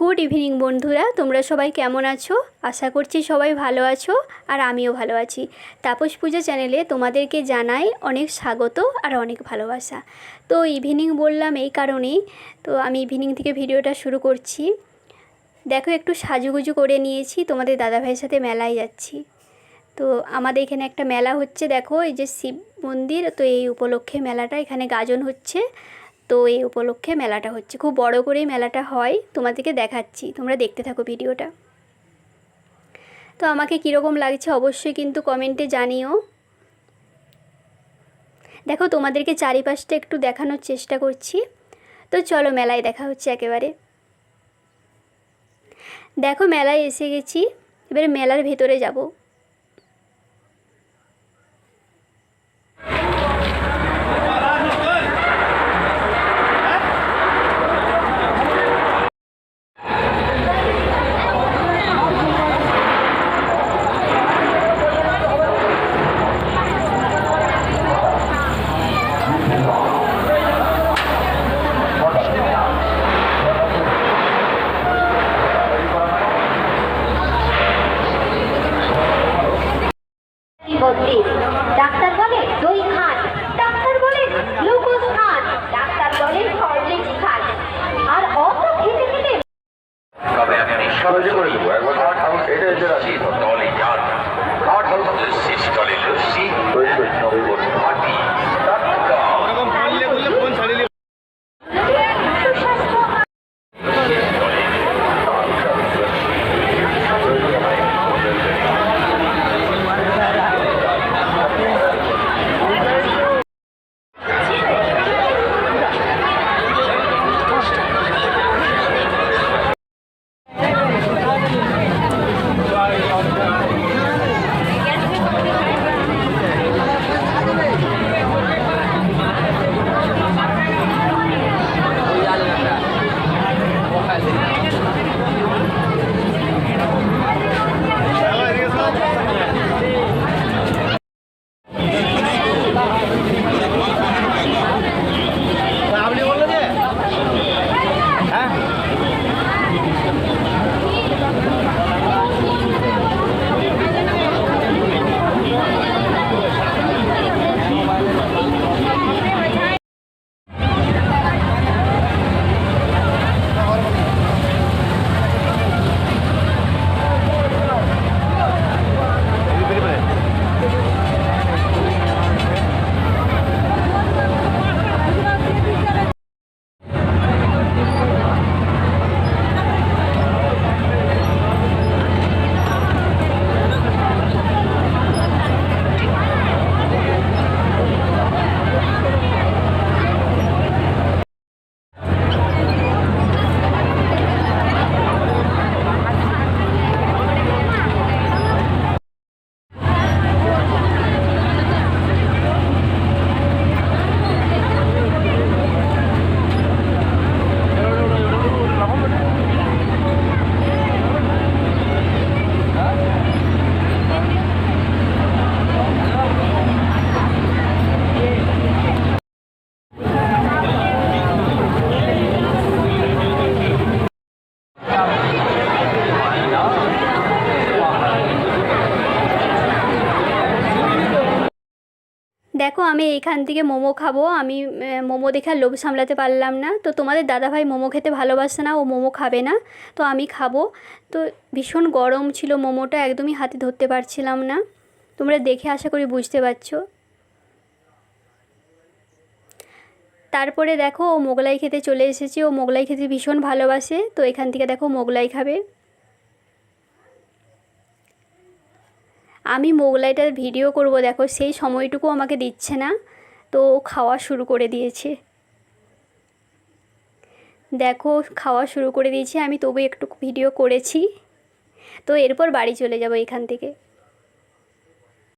Good evening বন্ধুরা, তোমরা সবাই কেমন আছো? আশা করছি সবাই ভালো আছো আর আমিও ভালো আছি। তাপস পূজা চ্যানেলে তোমাদেরকে জানাই অনেক স্বাগত আর অনেক ভালোবাসা। তো ইভিনিং বললাম এই কারণেই, তো আমি ইভিনিং থেকে ভিডিওটা শুরু করছি। দেখো, একটু সাজুগুজু করে নিয়েছি, তোমাদের দাদাভাইয়ের সাথে মেলায় যাচ্ছি। তো আমাদের এখানে একটা মেলা হচ্ছে, দেখো, এই যে শিব মন্দির, তো এই উপলক্ষে মেলাটা এখানে গাজন হচ্ছে। তো এই উপলক্ষে মেলাটা হচ্ছে। খুব বড় করেই মেলাটা হয়, তোমাদেরকে দেখাচ্ছি। তোমরা দেখতে থাকো ভিডিওটা। তো আমাকে কীরকম লাগছে অবশ্যই কিন্তু কমেন্টে জানিও। দেখো, তোমাদেরকে চারিপাশটা একটু দেখানোর চেষ্টা করছি। তো চলো মেলায় দেখা হচ্ছে একেবারে। দেখো, মেলায় এসে গেছি। এবারে মেলার ভেতরে যাব। বত্রিশ ডাক্তার বলে দই খান ডাক্তার বলে গ্লুকোজ খান ডাক্তার বলে আমি এইখান থেকে মোমো খাব। আমি মোমো দেখে আর লোভ সামলাতে পারলাম না। তো তোমাদের দাদাভাই মোমো খেতে ভালোবাসে না, ও মোমো খাবে না। তো আমি খাব। তো ভীষণ গরম ছিল মোমোটা, একদমই হাতে ধরতে পারছিলাম না। তোমরা দেখে আশা করি বুঝতে পারছ। তারপরে দেখো, ও মোগলাই খেতে চলে এসেছে। ও মোগলাই খেতে ভীষণ ভালোবাসে। তো এখান থেকে দেখো মোগলাই খাবে। আমি মোগলাইটার ভিডিও করব, দেখো সেই সময়টুকু আমাকে দিচ্ছে না। তো খাওয়া শুরু করে দিয়েছে। দেখো, খাওয়া শুরু করে দিয়েছে। আমি তবু একটু ভিডিও করেছি। তো এরপর বাড়ি চলে যাব এখান থেকে।